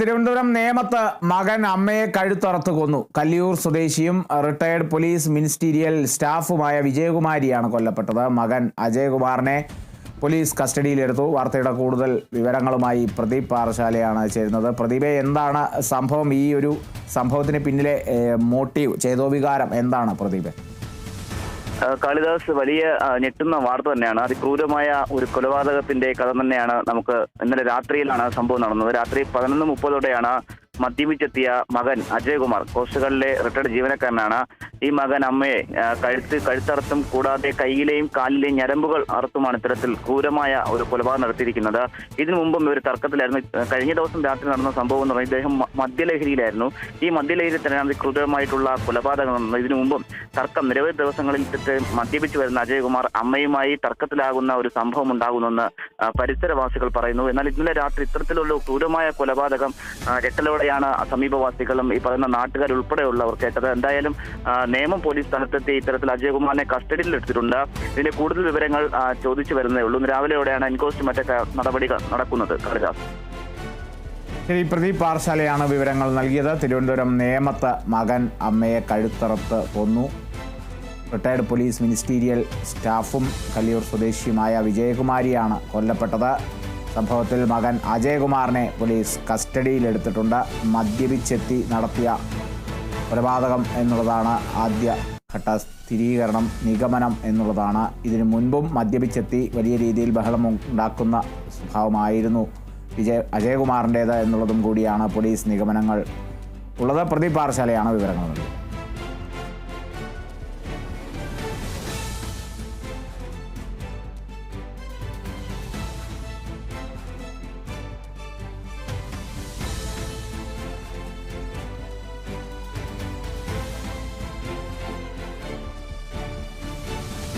തിരുവനന്തപുരം നേമത്ത് മകൻ അമ്മയെ കഴുത്തറത്ത് കൊന്നു. കല്ലിയൂർ സ്വദേശിയും റിട്ടയർഡ് പോലീസ് മിനിസ്റ്റീരിയൽ സ്റ്റാഫുമായ വിജയകുമാരിയാണ് കൊല്ലപ്പെട്ടത്. മകൻ അജയകുമാറിനെ പോലീസ് കസ്റ്റഡിയിലെടുത്തു. വാർത്തയുടെ കൂടുതൽ വിവരങ്ങളുമായി പ്രദീപ് പാറശാലയാണ് ചേരുന്നത്. പ്രദീപെ എന്താണ് സംഭവം? ഈ ഒരു സംഭവത്തിന് പിന്നിലെ മോട്ടീവ് ചേതോവികാരം എന്താണ് പ്രദീപെ? കാളിദാസ് വലിയ ഞെട്ടുന്ന വാർത്ത തന്നെയാണ്. അതിക്രൂരമായ ഒരു കൊലപാതകത്തിന്റെ കഥ തന്നെയാണ് നമുക്ക് ഇന്നലെ രാത്രിയിലാണ് സംഭവം നടന്നത്. രാത്രി പതിനൊന്ന് മുപ്പതോടെയാണ് മദ്യപിച്ചെത്തിയ മകൻ അജയകുമാർ. കോസ്റ്റ് ഗാർഡിലെ റിട്ടയർഡ് ജീവനക്കാരനാണ്. ഈ മകൻ അമ്മയെ കഴുത്ത് കഴുത്തറുത്തും കൂടാതെ കയ്യിലെയും കാലിലെയും ഞരമ്പുകൾ അറുത്തുമാണ് ഇത്തരത്തിൽ ക്രൂരമായ ഒരു കൊലപാതകം നടത്തിയിരിക്കുന്നത്. ഇതിനു മുമ്പും ഒരു തർക്കത്തിലായിരുന്നു. കഴിഞ്ഞ ദിവസം രാത്രി നടന്ന സംഭവം എന്ന് പറഞ്ഞാൽ ഇദ്ദേഹം മദ്യലഹരിയിലായിരുന്നു. ഈ മദ്യലഹരിയിൽ തന്നെയാണ് ക്രൂരമായിട്ടുള്ള കൊലപാതകം നടന്നത്. ഇതിനു മുമ്പും തർക്കം നിരവധി ദിവസങ്ങളിൽ മദ്യപിച്ചു വരുന്ന അജയകുമാർ അമ്മയുമായി തർക്കത്തിലാകുന്ന ഒരു സംഭവം ഉണ്ടാകുന്നെന്ന് പരിസരവാസികൾ പറയുന്നു. എന്നാൽ ഇന്നലെ രാത്രി ഇത്തരത്തിലുള്ള ക്രൂരമായ കൊലപാതകം രട്ടലോടെയാണ് സമീപവാസികളും ഈ പറയുന്ന നാട്ടുകാർ ഉൾപ്പെടെയുള്ളവർ കേട്ടത്. എന്തായാലും നേമം പോലീസ് സ്ഥലത്തെത്തി ഇത്തരത്തിൽ അജയകുമാറിനെ കസ്റ്റഡിയിൽ എടുത്തിട്ടുണ്ട്. ഇതിന്റെ കൂടുതൽ വിവരങ്ങൾ ചോദിച്ചു വരുന്നേ ഉള്ളൂ. രാവിലെയോടെയാണ് എൻക്വസ്റ്റ് മറ്റൊക്കെ നടപടികൾ നടക്കുന്നത്. കാളിദാസ്. ശരി പ്രദീപ് പാർശാലയാണ് വിവരങ്ങൾ നൽകിയത്. തിരുവനന്തപുരം നേമത്ത് മകൻ അമ്മയെ കഴുത്തറത്ത് കൊന്നു. റിട്ടയർഡ് പോലീസ് മിനിസ്റ്റീരിയൽ സ്റ്റാഫും കല്ലിയൂർ സ്വദേശിയുമായ വിജയകുമാരിയാണ് കൊല്ലപ്പെട്ടത്. സംഭവത്തിൽ മകൻ അജയകുമാറിനെ പോലീസ് കസ്റ്റഡിയിലെടുത്തിട്ടുണ്ട്. മദ്യപിച്ചെത്തി നടത്തിയ കൊലപാതകം എന്നുള്ളതാണ് ആദ്യ ഘട്ട സ്ഥിരീകരണം നിഗമനം എന്നുള്ളതാണ്. ഇതിനു മുൻപും മദ്യപിച്ചെത്തി വലിയ രീതിയിൽ ബഹളം ഉണ്ടാക്കുന്ന സ്വഭാവമായിരുന്നു വിജയ അജയകുമാറിന്റേത് എന്നുള്ളതും കൂടിയാണ് പോലീസ് നിഗമനങ്ങൾ ഉള്ളത്. പ്രതി പാറശാലയാണ് വിവരങ്ങൾ നൽകിയത്